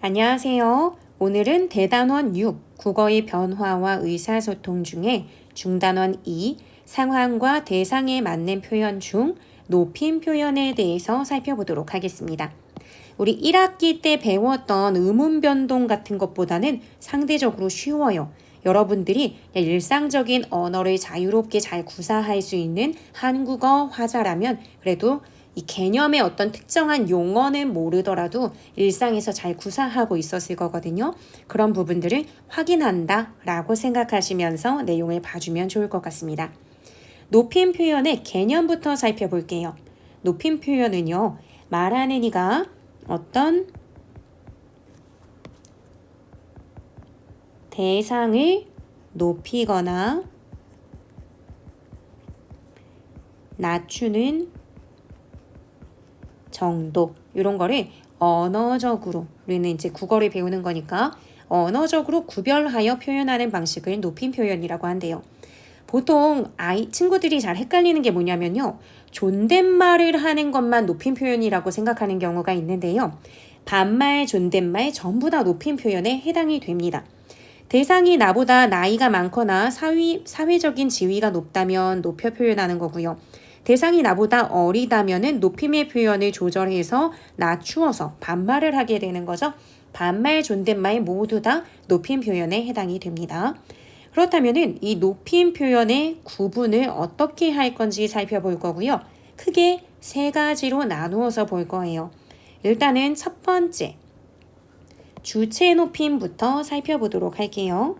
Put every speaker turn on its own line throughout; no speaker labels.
안녕하세요. 오늘은 대단원 6 국어의 변화와 의사소통 중에 중단원 2 상황과 대상에 맞는 표현 중 높임 표현에 대해서 살펴보도록 하겠습니다. 우리 1학기 때 배웠던 의문 변동 같은 것보다는 상대적으로 쉬워요. 여러분들이 일상적인 언어를 자유롭게 잘 구사할 수 있는 한국어 화자라면 그래도 이 개념의 어떤 특정한 용어는 모르더라도 일상에서 잘 구사하고 있었을 거거든요. 그런 부분들을 확인한다 라고 생각하시면서 내용을 봐주면 좋을 것 같습니다. 높임 표현의 개념부터 살펴볼게요. 높임 표현은요, 말하는 이가 어떤 대상을 높이거나 낮추는 정도 이런 거를 언어적으로 우리는 이제 국어를 배우는 거니까 언어적으로 구별하여 표현하는 방식을 높임 표현이라고 한대요. 보통 아이 친구들이 잘 헷갈리는 게 뭐냐면요. 존댓말을 하는 것만 높임 표현이라고 생각하는 경우가 있는데요. 반말, 존댓말 전부 다 높임 표현에 해당이 됩니다. 대상이 나보다 나이가 많거나 사회, 사회적인 지위가 높다면 높여 표현하는 거고요. 대상이 나보다 어리다면은 높임의 표현을 조절해서 낮추어서 반말을 하게 되는 거죠. 반말, 존댓말 모두 다 높임 표현에 해당이 됩니다. 그렇다면은 이 높임 표현의 구분을 어떻게 할 건지 살펴볼 거고요. 크게 세 가지로 나누어서 볼 거예요. 일단은 첫 번째, 주체 높임부터 살펴보도록 할게요.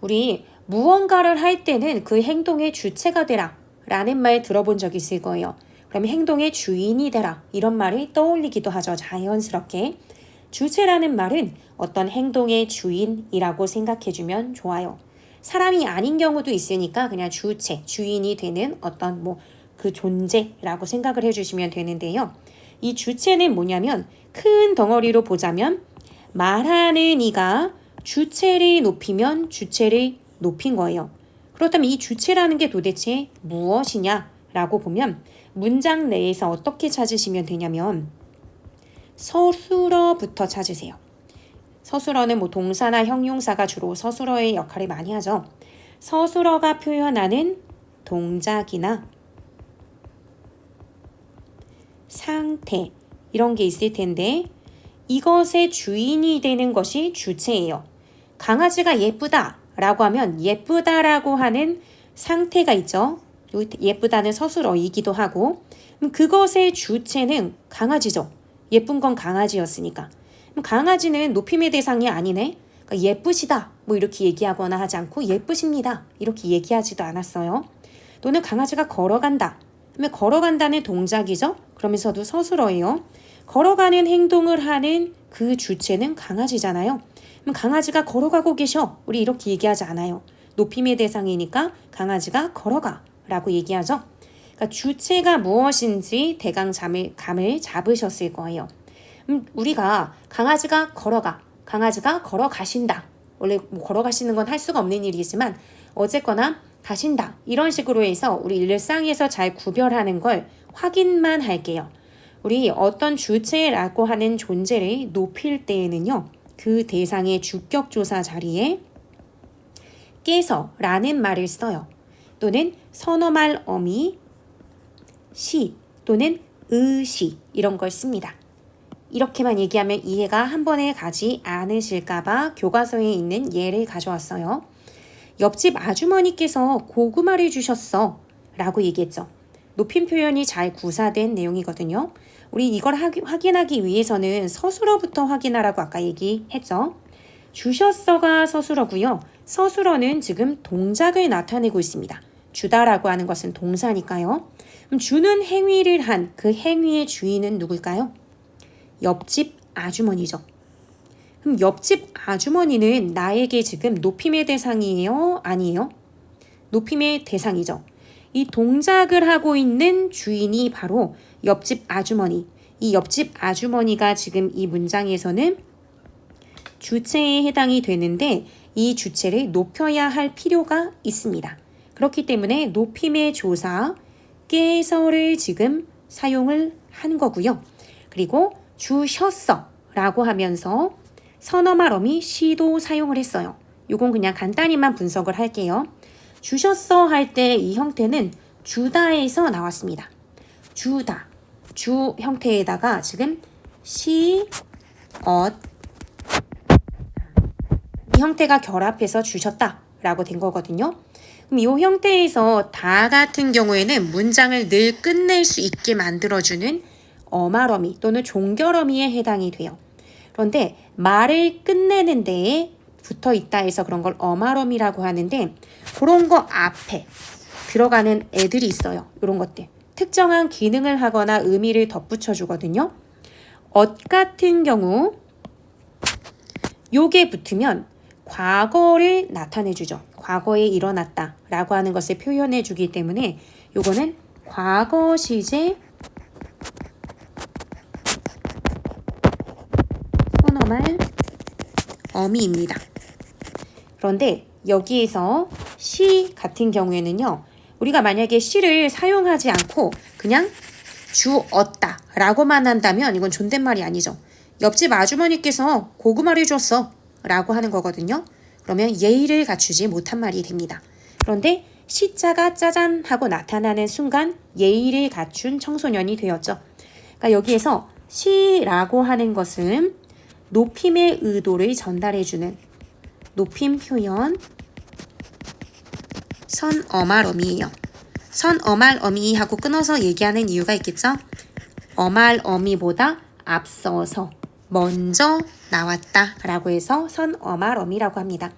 우리 무언가를 할 때는 그 행동의 주체가 되라 라는 말 들어본 적 있을 거예요. 그러면 행동의 주인이 되라 이런 말이 떠올리기도 하죠. 자연스럽게. 주체라는 말은 어떤 행동의 주인이라고 생각해주면 좋아요. 사람이 아닌 경우도 있으니까 그냥 주체, 주인이 되는 어떤 뭐 그 존재라고 생각을 해주시면 되는데요. 이 주체는 뭐냐면 큰 덩어리로 보자면 말하는 이가 주체를 높이면 주체를 높인 거예요. 그렇다면 이 주체라는 게 도대체 무엇이냐 라고 보면 문장 내에서 어떻게 찾으시면 되냐면 서술어부터 찾으세요. 서술어는 뭐 동사나 형용사가 주로 서술어의 역할을 많이 하죠. 서술어가 표현하는 동작이나 상태 이런 게 있을 텐데 이것의 주인이 되는 것이 주체예요. 강아지가 예쁘다 라고 하면 예쁘다라고 하는 상태가 있죠. 예쁘다는 서술어이기도 하고 그것의 주체는 강아지죠. 예쁜 건 강아지였으니까. 강아지는 높임의 대상이 아니네. 그러니까 예쁘시다 뭐 이렇게 얘기하거나 하지 않고 예쁘십니다 이렇게 얘기하지도 않았어요. 또는 강아지가 걸어간다. 그러면 걸어간다는 동작이죠. 그러면서도 서술어예요. 걸어가는 행동을 하는 그 주체는 강아지잖아요. 그럼 강아지가 걸어가고 계셔. 우리 이렇게 얘기하지 않아요. 높임의 대상이니까 강아지가 걸어가 라고 얘기하죠. 그러니까 주체가 무엇인지 대강 감을, 감을 잡으셨을 거예요. 음, 우리가 강아지가 걸어가, 강아지가 걸어가신다. 원래 뭐 걸어가시는 건 할 수가 없는 일이지만 어쨌거나 가신다. 이런 식으로 해서 우리 일상에서 잘 구별하는 걸 확인만 할게요. 우리 어떤 주체라고 하는 존재를 높일 때에는요. 그 대상의 주격조사 자리에 깨서라는 말을 써요. 또는 선어말 어미, 시 또는 의시 이런 걸 씁니다. 이렇게만 얘기하면 이해가 한 번에 가지 않으실까봐 교과서에 있는 예를 가져왔어요. 옆집 아주머니께서 고구마를 주셨어 라고 얘기했죠. 높임 표현이 잘 구사된 내용이거든요. 우리 이걸 확인하기 위해서는 서술어부터 확인하라고 아까 얘기했죠. 주셨어가 서술어고요. 서술어는 지금 동작을 나타내고 있습니다. 주다라고 하는 것은 동사니까요. 그럼 주는 행위를 한 그 행위의 주인은 누굴까요? 옆집 아주머니죠. 그럼 옆집 아주머니는 나에게 지금 높임의 대상이에요? 아니에요? 높임의 대상이죠. 이 동작을 하고 있는 주인이 바로 옆집 아주머니. 이 옆집 아주머니가 지금 이 문장에서는 주체에 해당이 되는데 이 주체를 높여야 할 필요가 있습니다. 그렇기 때문에 높임의 조사, 주께서를 지금 사용을 하는 거고요. 그리고 주셨어 라고 하면서 선어말 어미 시도 사용을 했어요. 요건 그냥 간단히만 분석을 할게요. 주셨어 할 때 이 형태는 주다에서 나왔습니다. 주다. 주 형태에다가 지금 시, 엇, 이 형태가 결합해서 주셨다 라고 된 거거든요. 그럼 이 형태에서 다 같은 경우에는 문장을 늘 끝낼 수 있게 만들어주는 어말어미 또는 종결어미에 해당이 돼요. 그런데 말을 끝내는 데에 붙어 있다 해서 그런 걸 어말어미라고 하는데 그런 거 앞에 들어가는 애들이 있어요. 이런 것들. 특정한 기능을 하거나 의미를 덧붙여 주거든요. 엇 같은 경우 요게 붙으면 과거를 나타내 주죠. 과거에 일어났다 라고 하는 것을 표현해 주기 때문에 요거는 과거 시제 선어말 어미입니다. 그런데 여기에서 시 같은 경우에는요. 우리가 만약에 시를 사용하지 않고 그냥 주었다 라고만 한다면 이건 존댓말이 아니죠. 옆집 아주머니께서 고구마를 줬어 라고 하는 거거든요. 그러면 예의를 갖추지 못한 말이 됩니다. 그런데 시자가 짜잔 하고 나타나는 순간 예의를 갖춘 청소년이 되었죠. 그러니까 여기에서 시라고 하는 것은 높임의 의도를 전달해주는 높임 표현 선어말어미예요. 선어말어미 하고 끊어서 얘기하는 이유가 있겠죠? 어말어미보다 앞서서 먼저 나왔다 라고 해서 선어말어미라고 합니다.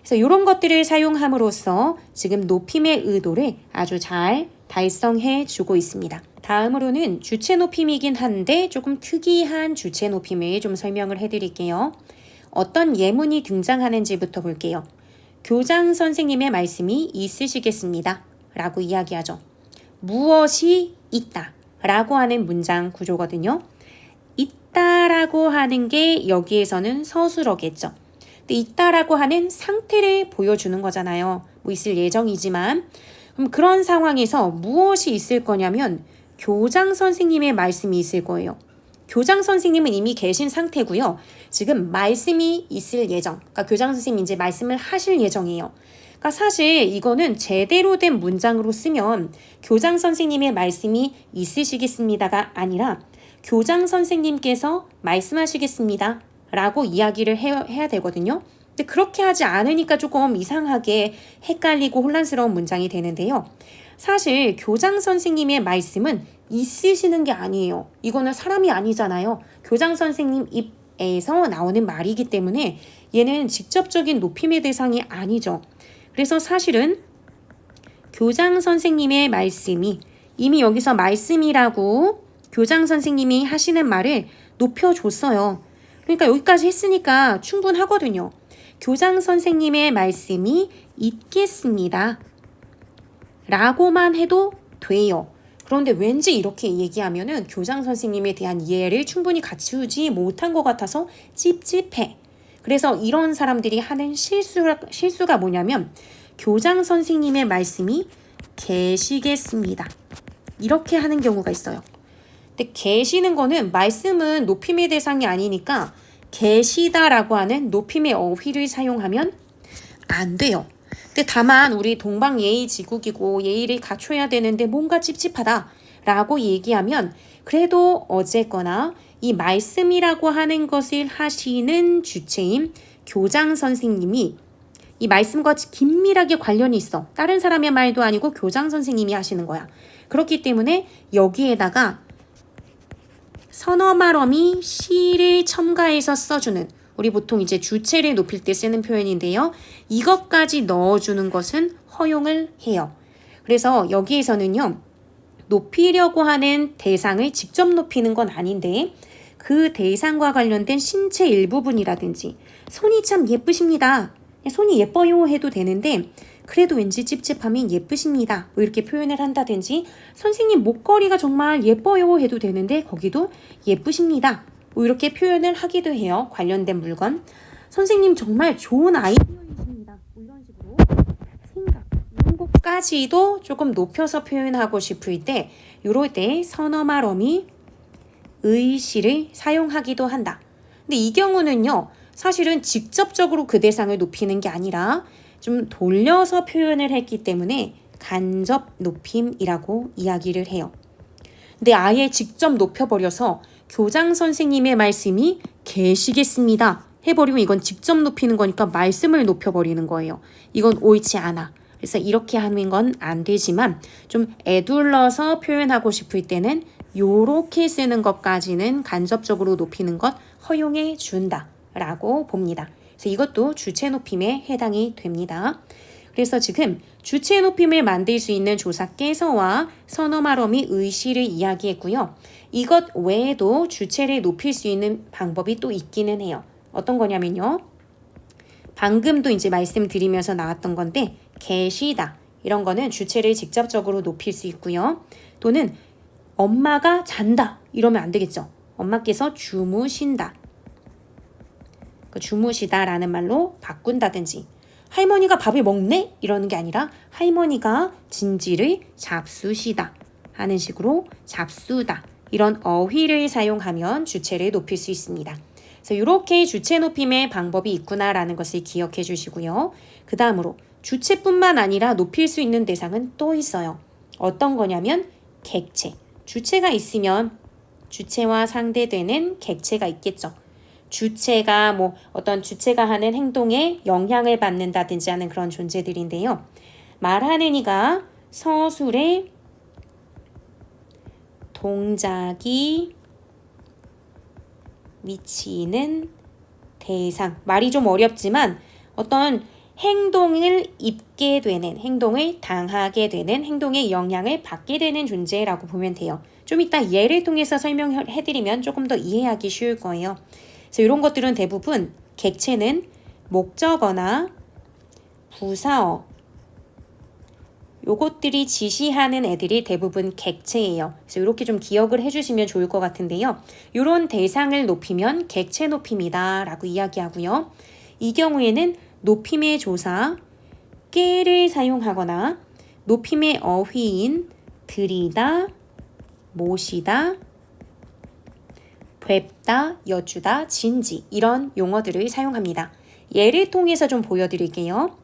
그래서 이런 것들을 사용함으로써 지금 높임의 의도를 아주 잘 달성해 주고 있습니다. 다음으로는 주체 높임이긴 한데 조금 특이한 주체 높임을 좀 설명을 해 드릴게요. 어떤 예문이 등장하는지부터 볼게요. 교장 선생님의 말씀이 있으시겠습니다. 라고 이야기하죠. 무엇이 있다. 라고 하는 문장 구조거든요. 있다라고 하는 게 여기에서는 서술어겠죠. 있다라고 하는 상태를 보여주는 거잖아요. 뭐 있을 예정이지만. 그럼 그런 상황에서 무엇이 있을 거냐면 교장 선생님의 말씀이 있을 거예요. 교장 선생님은 이미 계신 상태고요. 지금 말씀이 있을 예정. 그러니까 교장 선생님이 이제 말씀을 하실 예정이에요. 그러니까 사실 이거는 제대로 된 문장으로 쓰면 교장 선생님의 말씀이 있으시겠습니다가 아니라 교장 선생님께서 말씀하시겠습니다. 라고 이야기를 해, 해야 되거든요. 근데 그렇게 하지 않으니까 조금 이상하게 헷갈리고 혼란스러운 문장이 되는데요. 사실 교장 선생님의 말씀은 있으시는 게 아니에요. 이거는 사람이 아니잖아요. 교장 선생님 입에서 나오는 말이기 때문에 얘는 직접적인 높임의 대상이 아니죠. 그래서 사실은 교장 선생님의 말씀이 이미 여기서 말씀이라고 교장 선생님이 하시는 말을 높여줬어요. 그러니까 여기까지 했으니까 충분하거든요. 교장 선생님의 말씀이 있겠습니다. 라고만 해도 돼요. 그런데 왠지 이렇게 얘기하면은 교장 선생님에 대한 이해를 충분히 갖추지 못한 것 같아서 찝찝해. 그래서 이런 사람들이 하는 실수가, 실수가 뭐냐면 교장 선생님의 말씀이 계시겠습니다. 이렇게 하는 경우가 있어요. 근데 계시는 거는 말씀은 높임의 대상이 아니니까 계시다라고 하는 높임의 어휘를 사용하면 안 돼요. 근데 다만 우리 동방 예의 지국이고 예의를 갖춰야 되는데 뭔가 찝찝하다 라고 얘기하면 그래도 어쨌거나 이 말씀이라고 하는 것을 하시는 주체인 교장 선생님이 이 말씀과 긴밀하게 관련이 있어. 다른 사람의 말도 아니고 교장 선생님이 하시는 거야. 그렇기 때문에 여기에다가 선어말어미 시를 첨가해서 써주는 우리 보통 이제 주체를 높일 때 쓰는 표현인데요. 이것까지 넣어주는 것은 허용을 해요. 그래서 여기에서는요. 높이려고 하는 대상을 직접 높이는 건 아닌데 그 대상과 관련된 신체 일부분이라든지 손이 참 예쁘십니다. 손이 예뻐요 해도 되는데 그래도 왠지 찝찝하면 예쁘십니다. 뭐 이렇게 표현을 한다든지 선생님 목걸이가 정말 예뻐요 해도 되는데 거기도 예쁘십니다. 뭐 이렇게 표현을 하기도 해요. 관련된 물건. 선생님 정말 좋은 아이디어이십니다. 뭐 이런 식으로 생각 이런 것까지 것까지도 조금 높여서 표현하고 싶을 때 요럴 때 선어말어미 의시를 사용하기도 한다. 근데 이 경우는요. 사실은 직접적으로 그 대상을 높이는 게 아니라 좀 돌려서 표현을 했기 때문에 간접 높임이라고 이야기를 해요. 근데 아예 직접 높여버려서 교장 선생님의 말씀이 계시겠습니다. 해버리면 이건 직접 높이는 거니까 말씀을 높여버리는 거예요. 이건 옳지 않아. 그래서 이렇게 하는 건 안 되지만 좀 애둘러서 표현하고 싶을 때는 요렇게 쓰는 것까지는 간접적으로 높이는 것 허용해 준다 라고 봅니다. 그래서 이것도 주체 높임에 해당이 됩니다. 그래서 지금 주체 높임을 만들 수 있는 조사께서와 선어말어미 의시를 이야기했고요. 이것 외에도 주체를 높일 수 있는 방법이 또 있기는 해요. 어떤 거냐면요. 방금도 이제 말씀드리면서 나왔던 건데 계시다 이런 거는 주체를 직접적으로 높일 수 있고요. 또는 엄마가 잔다 이러면 안 되겠죠. 엄마께서 주무신다. 그 주무시다라는 말로 바꾼다든지 할머니가 밥을 먹네 이러는 게 아니라 할머니가 진지를 잡수시다 하는 식으로 잡수다 이런 어휘를 사용하면 주체를 높일 수 있습니다. 그래서 이렇게 주체 높임의 방법이 있구나라는 것을 기억해 주시고요. 그 다음으로 주체뿐만 아니라 높일 수 있는 대상은 또 있어요. 어떤 거냐면 객체. 주체가 있으면 주체와 상대되는 객체가 있겠죠. 주체가 뭐 어떤 주체가 하는 행동에 영향을 받는다든지 하는 그런 존재들인데요. 말하는 이가 서술에 동작이 미치는 대상. 말이 좀 어렵지만 어떤 행동을 입게 되는, 행동을 당하게 되는, 행동의 영향을 받게 되는 존재라고 보면 돼요. 좀 이따 예를 통해서 설명해드리면 조금 더 이해하기 쉬울 거예요. 그래서 이런 것들은 대부분 객체는 목적어나 부사어, 요것들이 지시하는 애들이 대부분 객체예요. 그래서 이렇게 좀 기억을 해주시면 좋을 것 같은데요. 이런 대상을 높이면 객체 높임이다 라고 이야기하고요. 이 경우에는 높임의 조사, 깨를 사용하거나 높임의 어휘인 들이다, 모시다, 뵙다, 여주다, 진지 이런 용어들을 사용합니다. 예를 통해서 좀 보여드릴게요.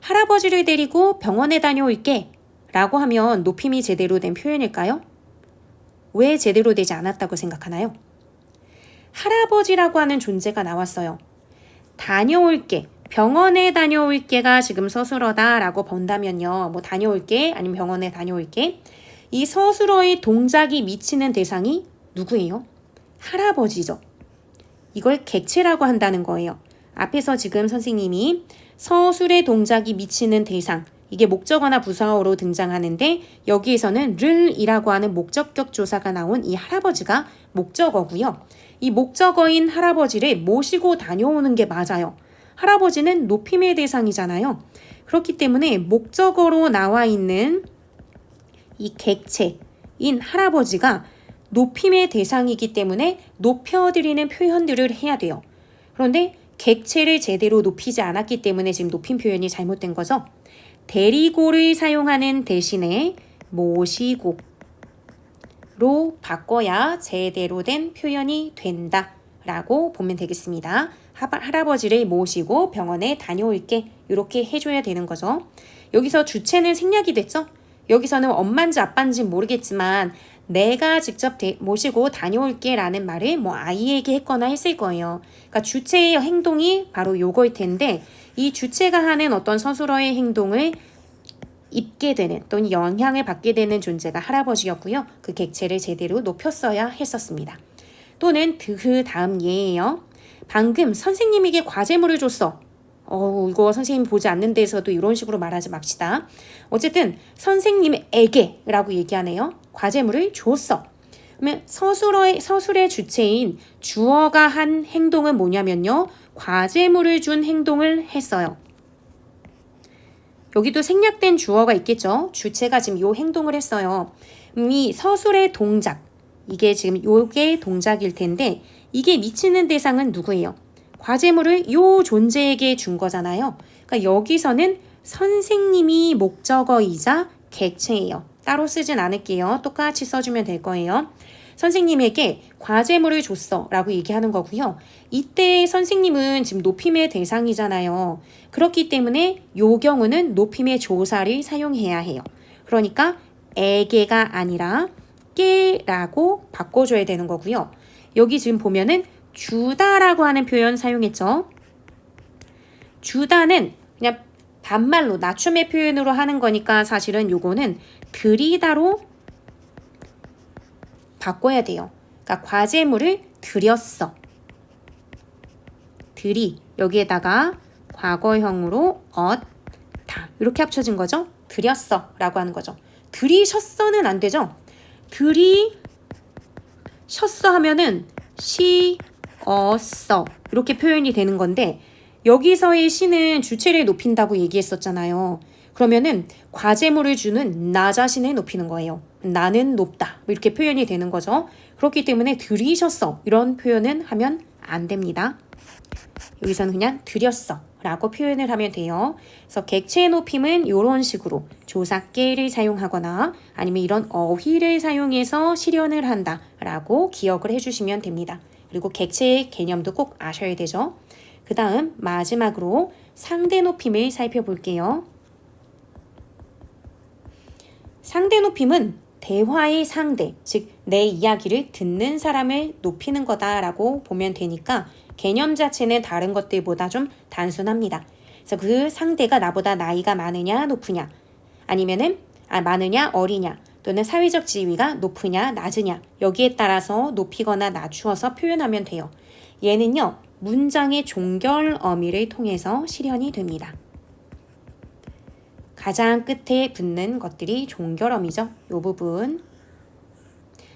할아버지를 데리고 병원에 다녀올게 라고 하면 높임이 제대로 된 표현일까요? 왜 제대로 되지 않았다고 생각하나요? 할아버지라고 하는 존재가 나왔어요. 다녀올게, 병원에 다녀올게가 지금 서술어다라고 본다면요. 뭐 다녀올게 아니면 병원에 다녀올게. 이 서술어의 동작이 미치는 대상이 누구예요? 할아버지죠. 이걸 객체라고 한다는 거예요. 앞에서 지금 선생님이 서술의 동작이 미치는 대상, 이게 목적어나 부사어로 등장하는데 여기에서는 를이라고 하는 목적격 조사가 나온 이 할아버지가 목적어고요. 이 목적어인 할아버지를 모시고 다녀오는 게 맞아요. 할아버지는 높임의 대상이잖아요. 그렇기 때문에 목적어로 나와 있는 이 객체인 할아버지가 높임의 대상이기 때문에 높여드리는 표현들을 해야 돼요. 그런데 객체를 제대로 높이지 않았기 때문에 지금 높임 표현이 잘못된 거죠. 데리고를 사용하는 대신에 모시고로 바꿔야 제대로 된 표현이 된다. 라고 보면 되겠습니다. 할아버지를 모시고 병원에 다녀올게. 이렇게 해줘야 되는 거죠. 여기서 주체는 생략이 됐죠? 여기서는 엄마인지 아빠인지 모르겠지만 내가 직접 데, 모시고 다녀올게 라는 말을 뭐 아이에게 했거나 했을 거예요. 그러니까 주체의 행동이 바로 요거일 텐데 이 주체가 하는 어떤 서술어의 행동을 입게 되는 또는 영향을 받게 되는 존재가 할아버지였고요. 그 객체를 제대로 높였어야 했었습니다. 또는 그 다음 예예요. 방금 선생님에게 과제물을 줬어. 어, 이거 선생님 보지 않는 데서도 이런 식으로 말하지 맙시다. 어쨌든 선생님에게라고 얘기하네요. 과제물을 줬어. 그러면 서술의 서술의 주체인 주어가 한 행동은 뭐냐면요. 과제물을 준 행동을 했어요. 여기도 생략된 주어가 있겠죠. 주체가 지금 요 행동을 했어요. 이 서술의 동작 이게 지금 요게 동작일 텐데 이게 미치는 대상은 누구예요? 과제물을 요 존재에게 준 거잖아요. 그러니까 여기서는 선생님이 목적어이자 객체예요. 따로 쓰진 않을게요. 똑같이 써주면 될 거예요. 선생님에게 과제물을 줬어 라고 얘기하는 거고요. 이때 선생님은 지금 높임의 대상이잖아요. 그렇기 때문에 요 경우는 높임의 조사를 사용해야 해요. 그러니까 에게가 아니라 깨라고 바꿔줘야 되는 거고요. 여기 지금 보면은 주다라고 하는 표현 사용했죠. 주다는 그냥 반말로 낮춤의 표현으로 하는 거니까 사실은 요거는 드리다로 바꿔야 돼요. 그러니까 과제물을 드렸어. 드리 여기에다가 과거형으로 얻다 이렇게 합쳐진 거죠. 드렸어라고 하는 거죠. 들이셨어는 안 되죠. 들이셨어 하면은 시었어 이렇게 표현이 되는 건데 여기서의 시는 주체를 높인다고 얘기했었잖아요. 그러면은 과제물을 주는 나 자신을 높이는 거예요. 나는 높다. 뭐 이렇게 표현이 되는 거죠. 그렇기 때문에 들이셨어. 이런 표현은 하면 안 됩니다. 여기서는 그냥 드렸어. 라고 표현을 하면 돼요. 그래서 객체의 높임은 이런 식으로 조사계를 사용하거나 아니면 이런 어휘를 사용해서 실현을 한다. 라고 기억을 해주시면 됩니다. 그리고 객체의 개념도 꼭 아셔야 되죠. 그 다음 마지막으로 상대 높임을 살펴볼게요. 상대 높임은 대화의 상대, 즉 내 이야기를 듣는 사람을 높이는 거다라고 보면 되니까 개념 자체는 다른 것들보다 좀 단순합니다. 그래서 그 상대가 나보다 나이가 많으냐 높으냐 아니면은 아 많으냐 어리냐 또는 사회적 지위가 높으냐 낮으냐 여기에 따라서 높이거나 낮추어서 표현하면 돼요. 얘는요 문장의 종결 어미를 통해서 실현이 됩니다. 가장 끝에 붙는 것들이 종결어미죠. 이 부분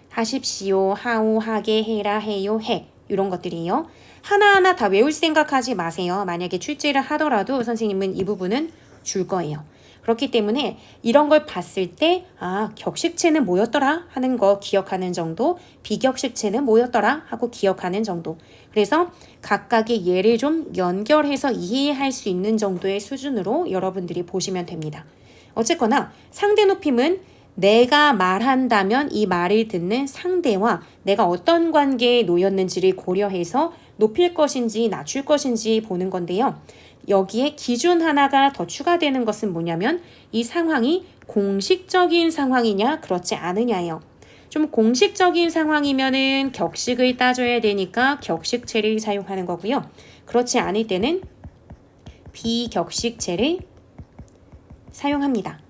하십시오, 하오, 하게, 해라, 해요, 해 이런 것들이에요. 하나하나 다 외울 생각하지 마세요. 만약에 출제를 하더라도 선생님은 이 부분은 줄 거예요. 그렇기 때문에 이런 걸 봤을 때, 아, 격식체는 뭐였더라? 하는 거 기억하는 정도, 비격식체는 뭐였더라? 하고 기억하는 정도. 그래서 각각의 예를 좀 연결해서 이해할 수 있는 정도의 수준으로 여러분들이 보시면 됩니다. 어쨌거나 상대 높임은 내가 말한다면 이 말을 듣는 상대와 내가 어떤 관계에 놓였는지를 고려해서 높일 것인지 낮출 것인지 보는 건데요. 여기에 기준 하나가 더 추가되는 것은 뭐냐면 이 상황이 공식적인 상황이냐 그렇지 않으냐예요. 좀 공식적인 상황이면은 격식을 따져야 되니까 격식체를 사용하는 거고요. 그렇지 않을 때는 비격식체를 사용합니다.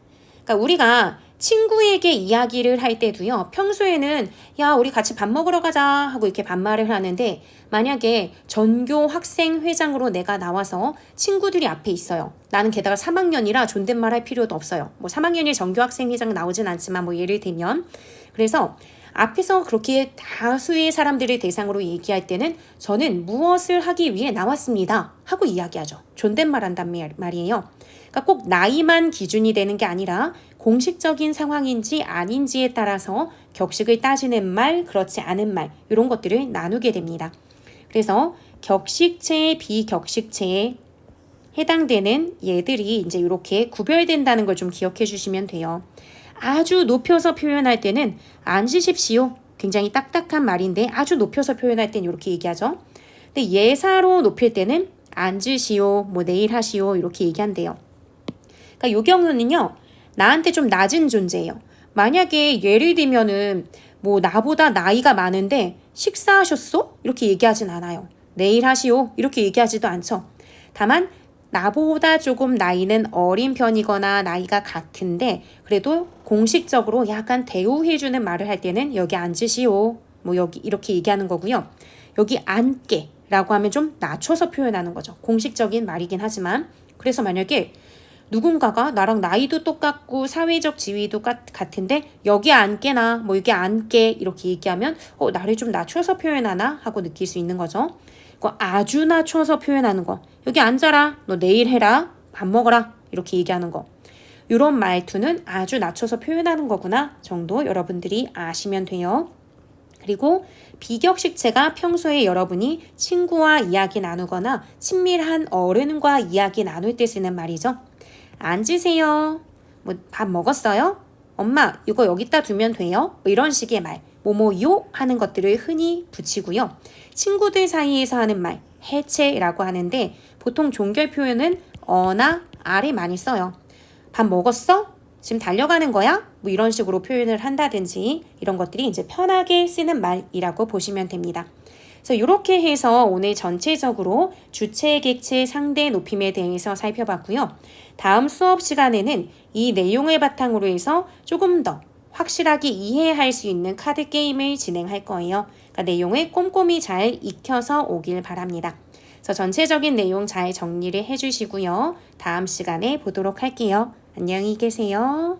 그러니까 우리가 친구에게 이야기를 할 때도요, 평소에는, 야, 우리 같이 밥 먹으러 가자 하고 이렇게 반말을 하는데, 만약에 전교 학생회장으로 내가 나와서 친구들이 앞에 있어요. 나는 게다가 3학년이라 존댓말 할 필요도 없어요. 뭐 3학년이 전교 학생회장 나오진 않지만 뭐 예를 들면. 그래서 앞에서 그렇게 다수의 사람들을 대상으로 얘기할 때는 저는 무엇을 하기 위해 나왔습니다. 하고 이야기하죠. 존댓말 한단 말이에요. 그러니까 꼭 나이만 기준이 되는 게 아니라 공식적인 상황인지 아닌지에 따라서 격식을 따지는 말, 그렇지 않은 말, 이런 것들을 나누게 됩니다. 그래서 격식체, 비격식체에 해당되는 얘들이 이제 이렇게 구별된다는 걸 좀 기억해 주시면 돼요. 아주 높여서 표현할 때는 앉으십시오. 굉장히 딱딱한 말인데 아주 높여서 표현할 때는 이렇게 얘기하죠. 근데 예사로 높일 때는 앉으시오, 뭐 내일 하시오 이렇게 얘기한대요. 그러니까 요 경우는요. 나한테 좀 낮은 존재예요. 만약에 예를 들면은 뭐 나보다 나이가 많은데 식사하셨어? 이렇게 얘기하진 않아요. 내일 하시오. 이렇게 얘기하지도 않죠. 다만 나보다 조금 나이는 어린 편이거나 나이가 같은데 그래도 공식적으로 약간 대우해주는 말을 할 때는 여기 앉으시오. 뭐 여기 이렇게 얘기하는 거고요. 여기 앉게 라고 하면 좀 낮춰서 표현하는 거죠. 공식적인 말이긴 하지만 그래서 만약에 누군가가 나랑 나이도 똑같고 사회적 지위도 같은데 여기 앉게나 뭐 여기 앉게 이렇게 얘기하면 어 나를 좀 낮춰서 표현하나 하고 느낄 수 있는 거죠. 그 아주 낮춰서 표현하는 거. 여기 앉아라. 너 내일 해라. 밥 먹어라. 이렇게 얘기하는 거. 이런 말투는 아주 낮춰서 표현하는 거구나 정도 여러분들이 아시면 돼요. 그리고 비격식체가 평소에 여러분이 친구와 이야기 나누거나 친밀한 어른과 이야기 나눌 때 쓰는 말이죠. 앉으세요. 뭐 밥 먹었어요? 엄마 이거 여기다 두면 돼요? 뭐 이런 식의 말. 뭐뭐요 하는 것들을 흔히 붙이고요. 친구들 사이에서 하는 말 해체라고 하는데 보통 종결 표현은 어나 아를 많이 써요. 밥 먹었어? 지금 달려가는 거야? 뭐 이런 식으로 표현을 한다든지 이런 것들이 이제 편하게 쓰는 말이라고 보시면 됩니다. 그래서 이렇게 해서 오늘 전체적으로 주체, 객체, 상대, 높임에 대해서 살펴봤고요. 다음 수업 시간에는 이 내용을 바탕으로 해서 조금 더 확실하게 이해할 수 있는 카드 게임을 진행할 거예요. 그러니까 내용을 꼼꼼히 잘 익혀서 오길 바랍니다. 그래서 전체적인 내용 잘 정리를 해주시고요. 다음 시간에 보도록 할게요. 안녕히 계세요.